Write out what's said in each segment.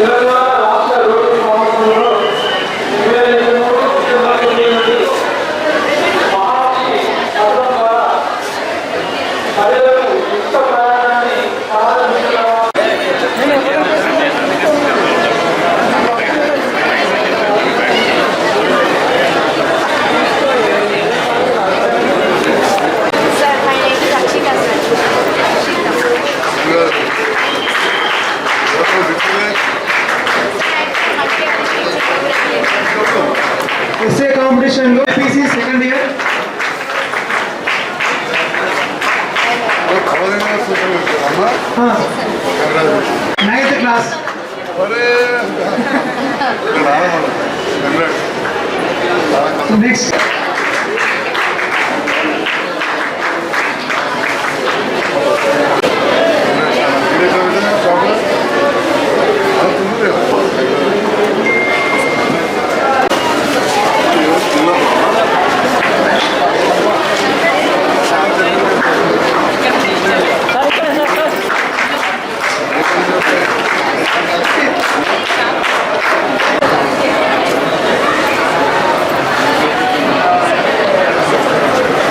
తెలంగాణ కాంపిటీషన్లో PC second year ninth class next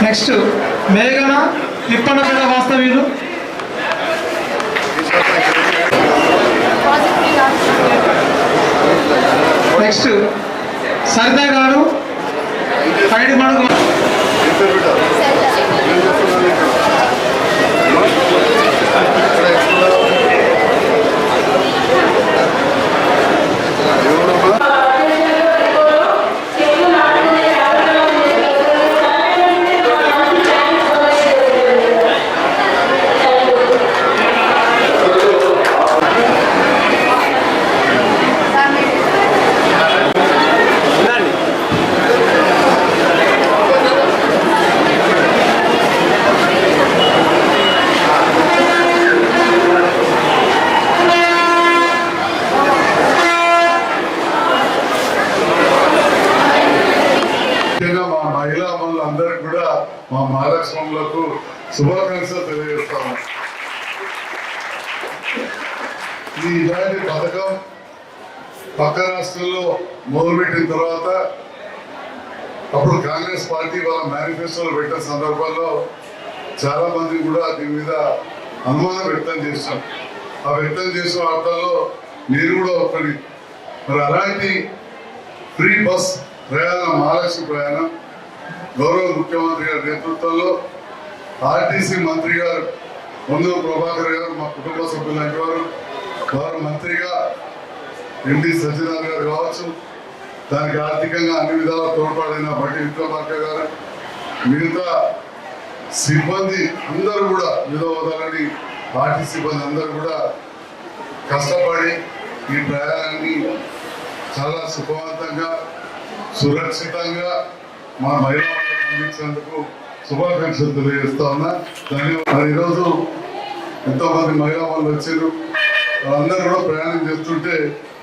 next మేఘన తిప్పనపేట వాస్తవ్యులు నెక్స్ట్ సరిత గారు పైడి మడుగు ముఖ్యంగా మా మహిళా మనులందరికీ కూడా మా మహాలక్ష్మములకు శుభాకాంక్షలు తెలియజేస్తాము. ఈ ఇలాంటి పథకం పక్క రాష్ట్రంలో మొదలుపెట్టిన తర్వాత అప్పుడు కాంగ్రెస్ పార్టీ వాళ్ళ మేనిఫెస్టోలు పెట్టిన సందర్భంలో చాలా మంది కూడా దీని మీద అనుమానం వ్యక్తం చేశాం ఆ వ్యక్తం చేసిన వార్తల్లో నేను కూడా ఒకటి. మరి అలాంటి ఫ్రీ బస్ ప్రయాణం మహాలక్ష్మి ప్రయాణం గౌరవ ముఖ్యమంత్రి గారి నేతృత్వంలో ఆర్టీసీ మంత్రి గారు ముందు ప్రభాకర్ గారు మా కుటుంబ సభ్యులంటి వారు వారు మంత్రిగా ఎండి సత్యనారాయణ గారు కావచ్చు దానికి ఆర్థికంగా అన్ని విధాలు తోడ్పాడైన బట్టి విక్రమార్క గారు మిగతా సిబ్బంది అందరూ కూడా విధవదాలని హోదాలని సిబ్బంది అందరూ కూడా కష్టపడి ఈ ప్రయాణాన్ని చాలా సుఖవంతంగా సురక్షితంగా మా మహిళలకు అందించినందుకు శుభాకాంక్షలు తెలియజేస్తా ఉన్నా. ధన్యవాదాలు. ఈరోజు ఎంతో మంది మహిళా వాళ్ళు వచ్చారు వాళ్ళందరూ కూడా ప్రయాణం చేస్తుంటే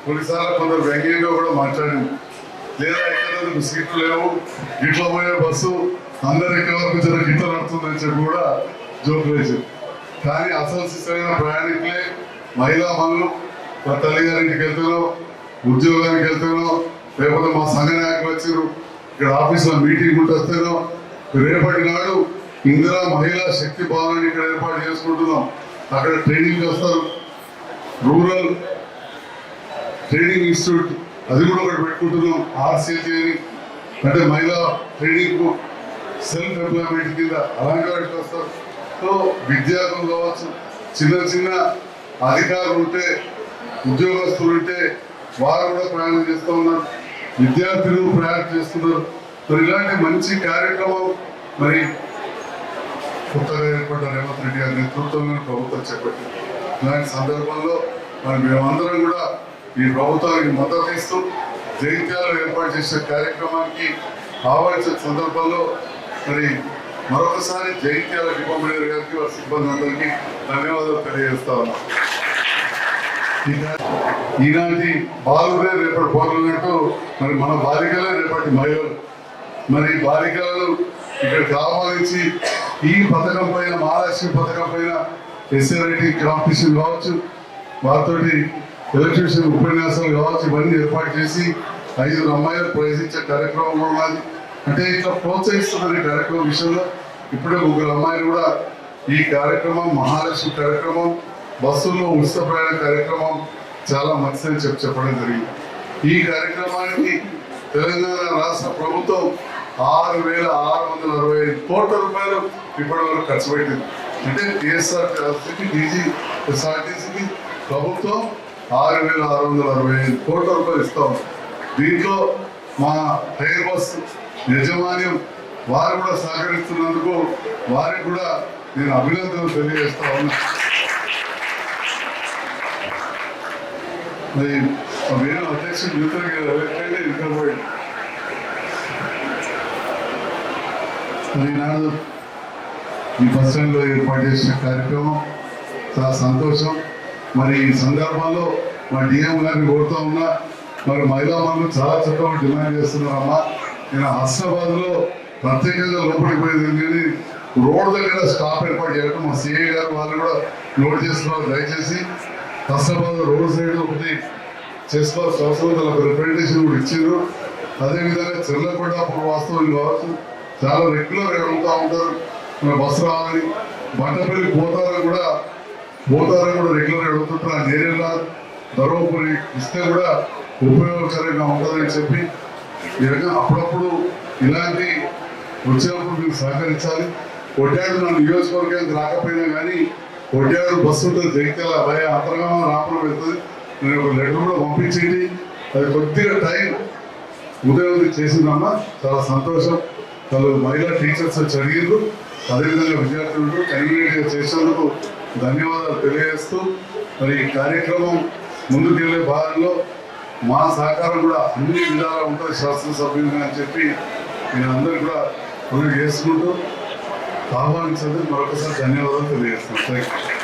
కొన్నిసార్లు కొందరు వ్యంగ్యంగా కూడా మాట్లాడింది లేదా ఎక్కడ సీట్లు లేవు ఇట్లా పోయే బస్సు అందరు ఎక్కడ వరకు జర గిట్ల నడుతుందని చెప్పి కూడా జోకులు వేసారు కానీ అసలు ప్రయాణికులే మహిళా మనులు. మా తల్లిగారింటికి వెళ్తారో ఉద్యోగానికి వెళ్తారో లేకపోతే మా సంఘ నాయకులు వచ్చారు ఇక్కడ ఆఫీసులో మీటింగ్ ఉంటే వస్తారో రేపటి నాడు ఇందిరా మహిళా శక్తి భవనాన్ని ఇక్కడ ఏర్పాటు చేసుకుంటున్నాం. అక్కడ ట్రైనింగ్ వస్తారు రూరల్ ట్రైనింగ్ ఇన్స్టిట్యూట్ అది కూడా ఒకటి పెట్టుకుంటున్నాం ఆర్సీటీ అని. అంటే మహిళా ట్రైనింగ్ సెల్ఫ్ ఎంప్లాయ్మెంట్ కింద అలాంటి వాటికి వస్తారు. సో విద్యార్థులు కావచ్చు చిన్న చిన్న అధికారులు ఉంటే ఉద్యోగస్తులు ఉంటే వారు కూడా ప్రయాణం చేస్తూ ఉన్నారు. విద్యార్థులు ప్రయాణం చేస్తున్నారు మరి ఇలాంటి మంచి కార్యక్రమం మరి కొత్తగా ఏర్పడ్డ రేవంత్ రెడ్డి గారి నేతృత్వంలో ప్రభుత్వం చేపట్టింది. ఇలాంటి సందర్భంలో మరి మేమందరం కూడా ఈ ప్రభుత్వానికి మద్దతు ఇస్తూ జైత్యాలు ఏర్పాటు చేసే కార్యక్రమానికి ఆహ్వానించిన సందర్భంలో మరి మరొకసారి జైత్యాల డిపార్ట్మెంట్ గారికి వారి సిబ్బంది అందరికీ ధన్యవాదాలు తెలియజేస్తా ఉన్నాం. ఈనాటి బాలుడే రేపటి పౌరులంటూ మరి మన బాలికలే రేపటి మహిళలు. మరి బాలికలను ఇక్కడికి కావాలించి ఈ పథకం పైన మహాలక్ష్మి పథకం పైన ఎస్ఆర్ఐటి కాంపిటీషన్ కావచ్చు వారితోటి ఎలక్ట్రిషన్ ఉపన్యాసాలు కావచ్చు ఇవన్నీ ఏర్పాటు చేసి ఐదు అమ్మాయిలు ప్రవేశించే కార్యక్రమం కూడా ఉన్నది. అంటే ఇట్లా ప్రోత్సహిస్తున్నారు కార్యక్రమం విషయంలో ఇప్పుడే ముగ్గురు అమ్మాయిలు కూడా ఈ కార్యక్రమం మహాలక్ష్మి కార్యక్రమం బస్సుల్లో ఉచిత ప్రయాణ కార్యక్రమం చాలా మంచిదని చెప్పి చెప్పడం జరిగింది. ఈ కార్యక్రమానికి తెలంగాణ రాష్ట్ర ప్రభుత్వం ఆరు వేల ఆరు వందల అరవై ఐదు కోట్ల రూపాయలు ఇప్పటి వరకు ఖర్చు పెట్టింది. అంటే టీఎస్ఆర్టీసీకి డీజీ ఎస్ఆర్టీసీకి ప్రభుత్వం ఆరు వేల ఆరు వందల అరవై ఐదు కోట్ల రూపాయలు ఇస్తాం దీంట్లో మా టైర్ బస్ యజమాన్యం వారు కూడా సహకరిస్తున్నందుకు వారికి కూడా నేను అభినందనలు తెలియజేస్తా ఉన్నా. మరి వేరే అధ్యక్షుడు చూస్తారు కదా ఇంకా పోయి. మరి ఈనాడు ఈ బస్ స్టాండ్లో ఏర్పాటు చేసిన కార్యక్రమం చాలా సంతోషం. మరి ఈ సందర్భంలో మా డిఎం గారిని కోరుతా ఉన్నా మరి మహిళా మనులు చాలా చక్కగా డిమాండ్ చేస్తున్నారమ్మా నేను హస్నాబాద్లో ప్రత్యేకంగా లోపలికి పోయేది కానీ రోడ్ దగ్గర స్టాప్ ఏర్పాటు చేయడం మా సిఐ గారు వాళ్ళు కూడా నోట్ చేస్తున్నారు. దయచేసి హస్నాబాద్ రోడ్ సైడ్ ఒకటి చేసుకోవాల్సిన అవసరం ఉంది. రిప్రజెంటేషన్ కూడా ఇచ్చారు. అదేవిధంగా చెల్లకొండ వాస్తవం కావచ్చు. చాలా రెగ్యులర్ అడుగుతూ ఉంటారు. బస్సు రావాలి. బండపల్లి పోతారని కూడా పోతారని కూడా రెగ్యులర్ అడుగుతుంటారు ఆ ఏరియాలో ధర్మపురి ఇస్తే కూడా ఉపయోగకరంగా ఉంటుందని చెప్పి ఈ అప్పుడప్పుడు ఇలాంటి వచ్చినప్పుడు మీరు సహకరించాలి. కొట్టాడు నా నియోజకవర్గానికి రాకపోయినా కానీ కొట్టారు బస్సు ఉంటుంది జగిత్యాల భయ అంతర్గామ రాపురం వెళ్తుంది. నేను ఒక లెటర్ కూడా పంపించండి అది కొద్దిగా టైం ఉదయం చేసిందమ్మా. చాలా సంతోషం. వాళ్ళు మహిళా టీచర్స్ చదివిండ్రు అదేవిధంగా విద్యార్థులు కన్వీనియంట్గా చేసినందుకు ధన్యవాదాలు తెలియజేస్తూ మరి ఈ కార్యక్రమం ముందుకెళ్ళే భాగంలో మా సహకారం కూడా అన్ని విధాలా ఉంటుంది. శాసనసభ్యులుగా అని చెప్పి నేను అందరూ కూడా చేసుకుంటూ చేసుకుంటూ ఆహ్వానించదు మరొకసారి ధన్యవాదాలు తెలియజేస్తాను థ్యాంక్ యూ